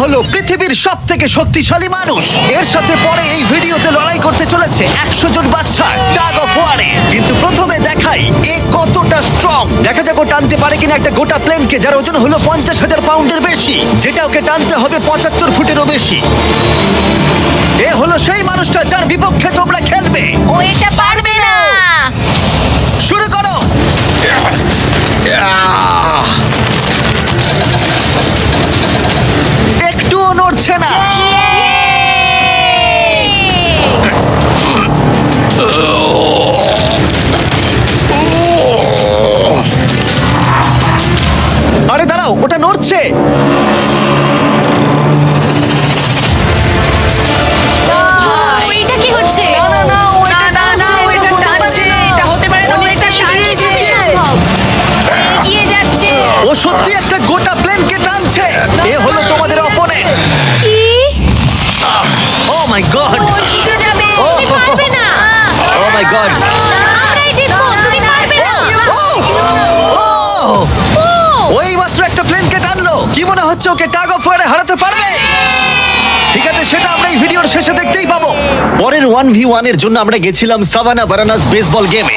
হলো পৃথিবীর সব থেকে শক্তিশালী মানুষ। এর সাথে পরে এই ভিডিওতে লড়াই করতে চলেছে একশো জন বাচ্চা টাগ অফ ওয়ারে কিন্তু প্রথমে দেখাই এ কতটা স্ট্রং দেখা যাক ও টানতে পারে কিনা একটা গোটা প্লেনকে যার ওজন হলো পঞ্চাশ হাজার পাউন্ডের বেশি। যেটা ওকে টানতে হবে পঁচাত্তর ফুটেরও বেশি। এ হলো সেই মানুষটা যার বিপক্ষে তোমরা খেলবে। ও এটা পারবে না। ওই মাত্র একটা প্লেনকে টানলো। কি মনে হচ্ছে ওকে টাগ অফ ওয়ারে হারাতে পারবে? ঠিক আছে সেটা আমরা এই ভিডিওর শেষে দেখতেই পাবো। পরের ওয়ান ভি ওয়ানের জন্য আমরা গেছিলাম সাবানা বারানাস বেসবল গেমে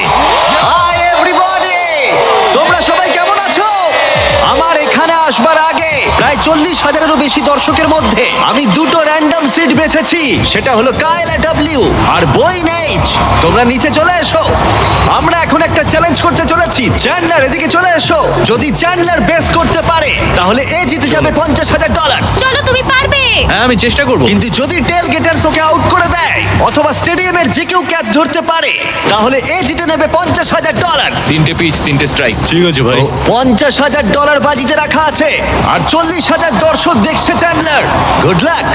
হাই এভরিবডি তোমরা সবাই কেমন আছো? আমার এখানে আসবার আগে প্রায় চল্লিশ হাজারেরও বেশি দর্শকের মধ্যে আমি দুটো র্যান্ডম সিট বেছেছি। সেটা হলো কায়লা ডাব্লিউ আর বই নেইচ তোমরা নিচে চলে এসো। আমরা এখন একটা চ্যালেঞ্জ করতে চলেছি। চ্যান্ডলার এদিকে চলে এসো। যদি চ্যান্ডলার বেস করতে পারে তাহলে এ জিতে যাবে পঞ্চাশ হাজার ডলার চলো তুমি পারবে? হ্যাঁ আমি চেষ্টা করব। কিন্তু যদি টেল গেটার্স ওকে আউট করে দেয় অথবা স্টেডিয়ামের যে কেউ ক্যাচ ধরতে পারে তাহলে এ জিতে নেবে পঞ্চাশ হাজার ডলার তিনটে পিচ তিনটে স্ট্রাইক ঠিক আছে ভাই। পঞ্চাশ হাজার ডলার বাজিতে রাখা আছে। আর চল্লিশ হাজার দর্শক দেখছে চ্যান্ডলার গুড লাক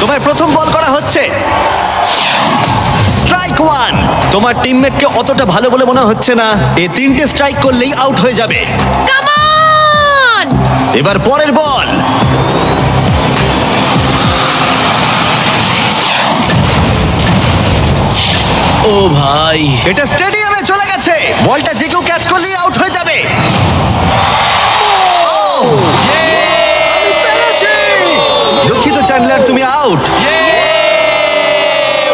তোমায় প্রথম বল করা হচ্ছে। স্ট্রাইক ওয়ান তোমার টিমমেটকে অতটা ভালো বলে মনে হচ্ছে না। এ তিনটে স্ট্রাইক করলেই আউট হয়ে যাবে। কাম অন এবার পরের বল ও ভাই। এটা স্টেডিয়ামে চলে গেছে। বলটা যে কেউ ক্যাচ করলেই আউট হয়ে যাবে। Oh! দুঃখিত চ্যান্ডলার তুমি আউট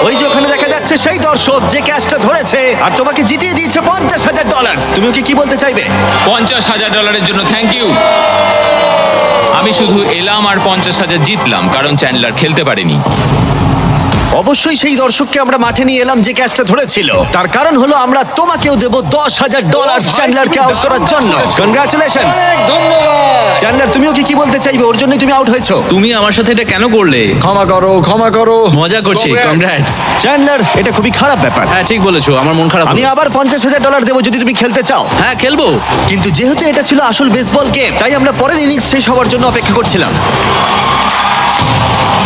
ওই যে ওখানে দেখা যাচ্ছে সেই দর্শক যে ক্যাচটা ধরেছে আর তোমাকে জিতিয়ে দিয়েছে পঞ্চাশ হাজার ডলার তুমি ওকে কি বলতে চাইবে? পঞ্চাশ হাজার ডলারের জন্য থ্যাংক ইউ আমি শুধু এলাম আর পঞ্চাশ হাজার জিতলাম কারণ চ্যান্ডলার খেলতে পারেনি। অবশ্যই সেই দর্শককে আমরা মাঠে নিয়ে এলাম যে ক্যাচটা ধরেছিল। তার কারণ হলো আমরা তোমাকেও দেব দশ হাজার ডলার চ্যান্ডলারকে আউট করার জন্য। কনগ্রাচুলেশন চ্যান্ডলার তুমিও কি কি বলতে চাইবে? ওর জন্যই তুমি আউট হয়েছো। তুমি আমার সাথে এটা কেন করলে? ক্ষমা করো ক্ষমা করো। মজা করছি কংগ্রাটস চ্যান্ডলার এটা খুবই খারাপ ব্যাপার। হ্যাঁ ঠিক বলেছ আমার মন খারাপ আমি আবার পঞ্চাশ হাজার ডলার দেবো যদি তুমি খেলতে চাও। হ্যাঁ খেলব। কিন্তু যেহেতু এটা ছিল আসল বেসবল গেম তাই আমরা পরের ইনিংস শেষ হওয়ার জন্য অপেক্ষা করছিলাম।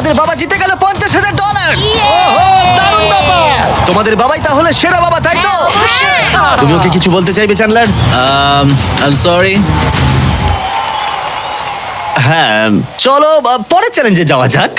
তোমাদের বাবা জিতে গেল পঞ্চাশ হাজার ডলার তোমাদের বাবাই তাহলে সেরা বাবা তাই তো? হ্যাঁ তুমি ওকে কিছু বলতে চাইবে চ্যান্ডলার? আই এম সরি হ্যাঁ চলো আহ, পরের চ্যালেঞ্জে যাওয়া যাক।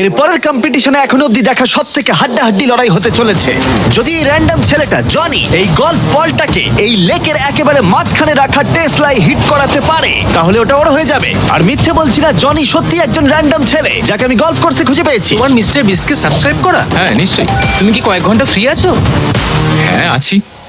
এর পরের কম্পিটিশনে এখনও অব্দি দেখা সব থেকে হাড্ডাহাড্ডি লড়াই হতে চলেছে। যদি এই র্যান্ডম ছেলেটা জনি এই গল্ফ বলটাকে এই লেকের একেবারে মাঝখানে রাখা টেসলাই হিট করাতে পারে তাহলে ওটা ওর হয়ে যাবে। আর মিথ্যে বলছি না জনি সত্যি একজন র্যান্ডম ছেলে যাকে আমি গল্ফ কোর্সে খুঁজে পেয়েছি। তোমার মিস্টার বিস্টকে সাবস্ক্রাইব করা? হ্যাঁ নিশ্চয়ই। তুমি কি কয়েক ঘণ্টা ফ্রি আছো? হ্যাঁ আছি।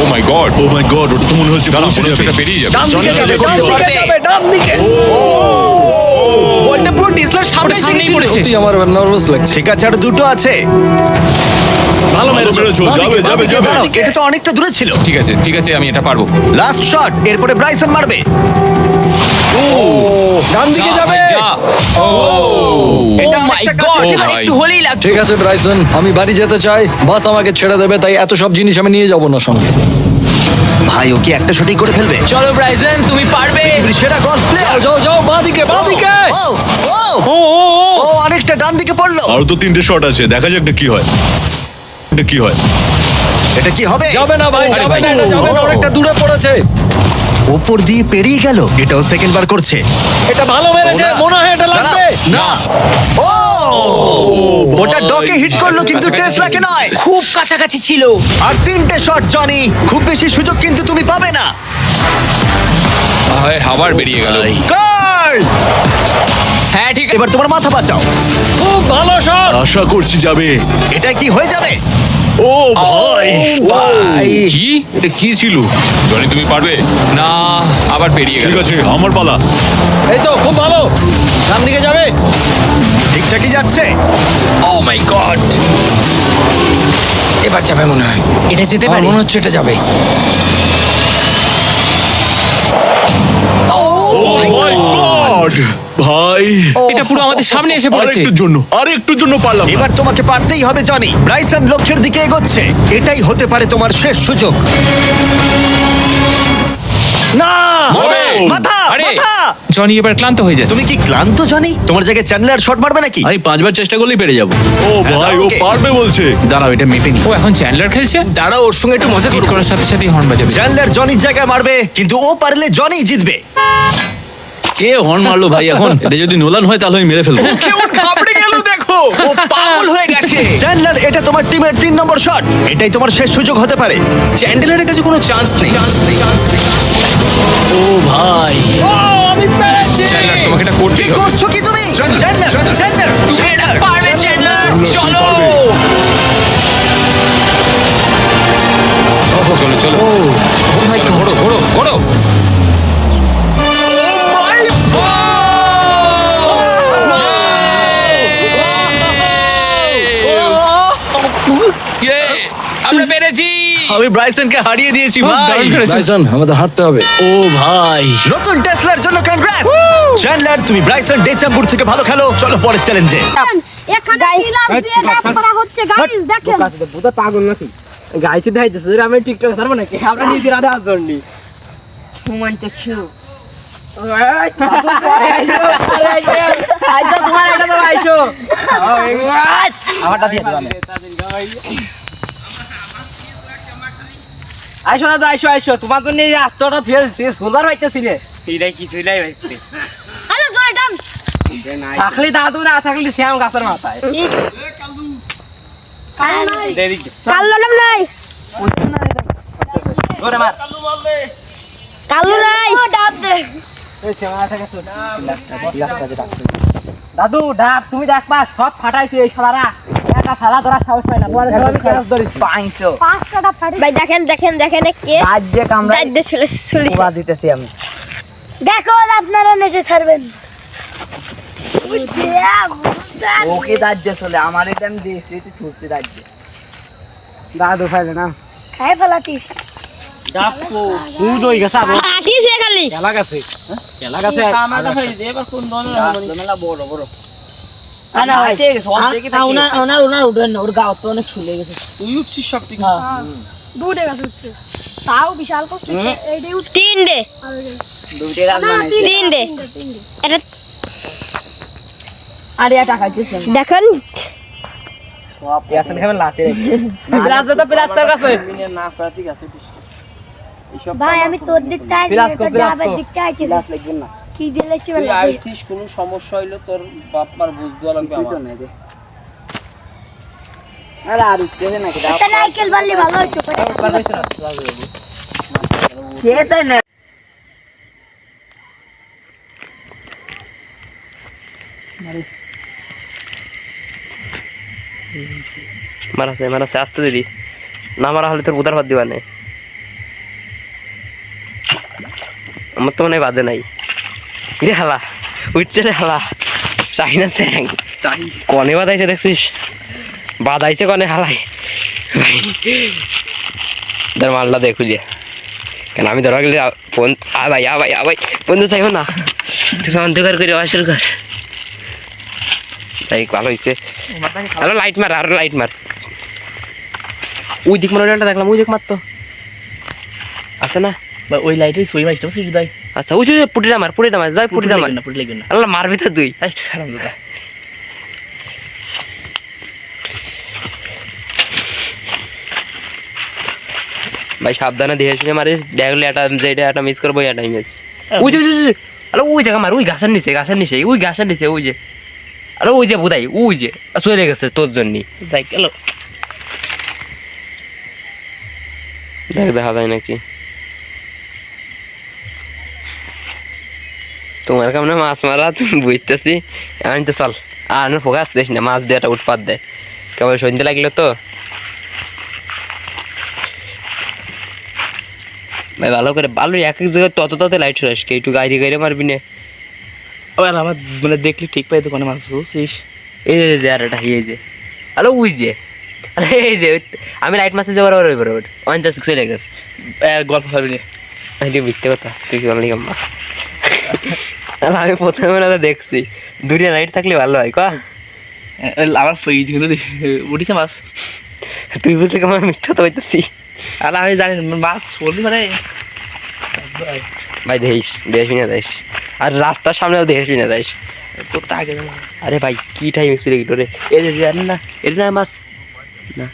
oh my god oh my god ওটা তো মনে হচ্ছে পৌঁছে যাবে। এটা পেরিয়ে যাবে। ডান দিকে যাবে ডান দিকে যাবে ডান দিকে। বলটা পুরো টেসলার সামনে এসে সামনেই পড়েছে। সত্যি আমার নার্ভাস লাগছে। ঠিক আছে আর দুটো আছে। ভালো মেরেছো মেরেছো, যাবে, যাবে, যাবে। দাঁড়াও, এটা তো অনেকটা দূরে ছিল। ঠিক আছে ঠিক আছে আমি এটা পারব। লাস্ট শট এরপরে ব্রাইসন মারবে। ডান দিকে যাবে। যা। ও এটা। একটু হলেই লাগতো। ঠিক আছে ব্রাইসন আমি বাড়ি যেতে চাই বাস আমাকে ছেড়ে দেবে তাই এত সব জিনিস আমি নিয়ে যাব না সঙ্গে। ভাই ও কি একটা শটই করে ফেলবে? চলো ব্রাইজন তুমি পারবে। পৃথিবীর সেরা গলফ প্লেয়ার যাও যাও বাঁ দিকে বাঁ দিকে ও ও ও ও অনেকটা ডান দিকে পড়ল। আরও তো তিনটে শট আছে দেখা যাক না কি হয়। এটা কি হয়? এটা কি হবে? যাবে না ভাই যাবে ভাই। না যাবে না অনেকটা দূরে পড়েছে। উপর দিয়ে পেরিয়ে গেল। এটাও সেকেন্ড বার করছে। এটা ভালো মেরেছে ওরা- মনে হয় এটা দাঁড়াও, লাগবে। না। ও! ওটা ডকে হিট করল কিন্তু টেসলাকে। নয়। খুব কাছাকাছি ছিল। আর তিনটে শট জনি খুব বেশি সুযোগ কিন্তু তুমি পাবে না। হয় আবার বেরিয়ে গেল। গার্ল হ্যাঁ ঠিক এবার তোমার মাথা বাঁচাও। খুব ভালো শট আশা করছি যাবে। এটা কি হয়ে যাবে? ও ভাই। ভাই। কি? এটা কি ছিল? জনি তুমি পারবে? না আবার পেরিয়ে গেল। ঠিক আছে আমার পালা। এই তো খুব ভালো। সামনে দিকে যাবে। ঠিকঠাকই যাচ্ছে। ও মাই গড এবার যাবে মনে হয়। এটা যেতে পারে। মনে হচ্ছে এটা যাবে। ভাই। এটা পুরো আমাদের সামনে এসে পড়েছে। আরেকটুর জন্য আরেকটুর জন্য পারলাম না। এবার তোমাকে পারতেই হবে জনি। ব্রাইসন লক্ষ্যের দিকে এগোচ্ছে। এটাই হতে পারে তোমার শেষ সুযোগ। না! মাথা, ও! মাথা আরে মাথা! জনি এবার ক্লান্ত হয়ে যাচ্ছে। তুমি কি ক্লান্ত জনি? তোমার জায়গায় চ্যান্ডলার শট মারবে নাকি? আমি পাঁচবার চেষ্টা করলেই পেরে যাব। ও ভাই ও। পারবে বলছে। দাঁড়াও এটা মেপে নি ও এখন চ্যান্ডলার খেলছে? দাঁড়াও ওর সঙ্গে একটু মজা হিট করব। করার সাথে সাথে হর্ন বাজাবে। চ্যান্ডলার জনির জায়গায় মারবে কিন্তু ও পারলে জনি জিতবে। কে হর্ন মারলো ভাই এখন? এটা যদি নোলান হয় তাহলে আমি মেরে ফেলব। কেমন ঘাবড়ে গেল দেখো। ও পাগল হয়ে গেছে। চ্যান্ডলার এটা তোমার টিমের তিন নম্বর শট এটাই তোমার শেষ সুযোগ হতে পারে। চ্যান্ডেলারের কাছে কোনো চান্স নেই। চান্স নেই চান্স নেই ও ভাই। ও আমি পেরেছি। চ্যান্ডলার তোমাকে এটা কি করছ কি আমি ব্রাইসনকে হারিয়ে দিয়েছি ভাই। ব্রাইসন আমাদের হাঁটতে হবে। ও ভাই। নতুন টেসলার জন্য কনগ্রাটস চ্যান্ডলার তুমি ব্রাইসন ডেচাম্বুর থেকে ভালো খেলো। চলো পরের চ্যালেঞ্জে এখানে টিলার দিয়ে ডাব করা হচ্ছে গাইস দেখেন। বুধা পাগল নাকি? গাইছে দেখাইতেছে আমি টিকটক ছাড়বো নাকি? আমরা নিজে রাধে আসবেন হুমান তো ছু আইসো তোমার এটা তো আইসো আমারটা দিয়ে দিলাম আইসো দাদা আইসো আইসো তোমার জন্য এই রাস্তাটা ফের সে সুন্দর হইতেছিলে এটাই কিছুই নাই ভাইস্তে হ্যালো জয় ডান থাকলে দাদু না থাকলে শ্যাম গাছের মাথায় কাল নাই দেরিক কাল ললাম নাই ধরে মার কাল নাই ডাব দে দাদু ডাব তুমি দেখবা সব ফাটাইছে এই শালারা। একা সাহস পায় না। পরে আমি কেন ধরিস? পাইছো? পাঁচটা ডাব ফাটে ভাই দেখেন দেখেন দেখেন কে? চলে চলে দিতেছি আমি। দেখো আপনারা নেটে ছাড়বেন। ওকে রাজ্য চলে আমার এটা আমি দিয়েছি তুই ছুটছি রাজ্য দাদু ফাইলে না। খাই ফেলাতিস। ডাকো। তুই দই গেছে আরও ফাটিছে খালি। খেলা গেছে। খেলা গেছে। আমারটা ফাইলে এবার কোন ধরনের মেলা বড় বড়। না ভাই। ঠিক আছে ওনার ওনার ওনার উঠবেন না ওর গাও তো অনেক শুলে গেছে। তুই উঠছিস সব ঠিক দুটে গাছ উঠছে। তাও বিশাল কষ্ট এইটাই উঠছে। তিনটে। দুইটা গাছ বানাইছে। তিনটে এটা আরে টাকা দিতেছে দেখেন। সব ইয়াসন খাবেন লাতে রেখে। দে তো প্লাস স্যার কাছে। না করা ঠিক আছে ভাই আমি তোর দিকটা আইছি বিলাস কো, তো বিলাস ডাবের কো। আইছি প্লাস লিখবেন না। কি দিলে এসে তুই আইসিস কোনো সমস্যা হইল তোর বাপ মার লাগবে আমার। আরে আর ভালো না মারাছে মারাছে আসতে দিদি না মারা হলে তোর উদার ভাত দিবা নেই আমার তো মনে হয় বাদে নাই। রে হালা উঠছে রে হালা। চাই না স্যাং কনে বাদাইছে দেখছিস? বাদাইছে কনে হালাই ধর মালটা দেখু যে কেন আমি ধরা গেলে ফোন আ ভাই আ ভাই আ ভাই বন্ধু চাইব না। তুই অন্ধকার করে অসুর কর তাই ভালো হয়েছে আরও লাইট মার আরও লাইট মার। ওই দিক মনে দেখলাম ওই দিক মার তো আছে না? ওই লাইটে সই মাইস্টা সুইচ দেয় আচ্ছা ওই যে পুটিটা মার পুটিটা মার যাই পুটিটা মার। না পুটি লাগবে না আল্লাহ মারবি তো তুই। দাদা ভাই সাবধানে দেখে শুনে মারিস দেখলে একটা যেটা একটা মিস করব এটা মিস ওই যে ওই যে, আরে ওই জায়গা মার ওই গাছের নিচে গাছের নিচে ওই গাছের নিচে ওই যে। আরে ওই যে বুধাই ওই যে চলে গেছে তোর জন্যই। যাই গেল। দেখ দেখা যায় নাকি। তোমার কেমন মাছ মারা তুমি বুঝতেছি। আমি তো চল। আর আমি ফোকাস দিস না মাছ দিয়ে একটা উৎপাত দেয় কেবল সন্ধ্যে লাগল তো। ভাই ভালো করে ভালো এক এক জায়গায় তত তত লাইট চলে আসে একটু গাড়ি গাড়ি মারবি না। আবার আমার মানে দেখলি ঠিক পাই দোকানে মাছ বুঝছিস? এই যে যে আর এটা এই যে। আরে ওই যে। আরে এই যে আমি লাইট মাসে যাবার ওর ওর ওর অঞ্চাশ চলে গেছে। গল্প করবি না। মিথ্যে কথা। তুই কি আম্মা? আর আমি প্রথমে না দেখছি। দুটো লাইট থাকলে ভালো হয় কা? আমার ফ্রিজ কিন্তু উঠিছে মাছ। তুই বলতে কি আমার মিথ্যা তো হইতেছি আর আমি জানি না, মাছ বলতে পারে ভাই দেখিস দেখিস না যাইস আর রাস্তার সামনেও দেখিস না আগে আরে ভাই কি টাইম এক্সিডেন্ট রে এই যে জানেন না এটা না মাছ? না।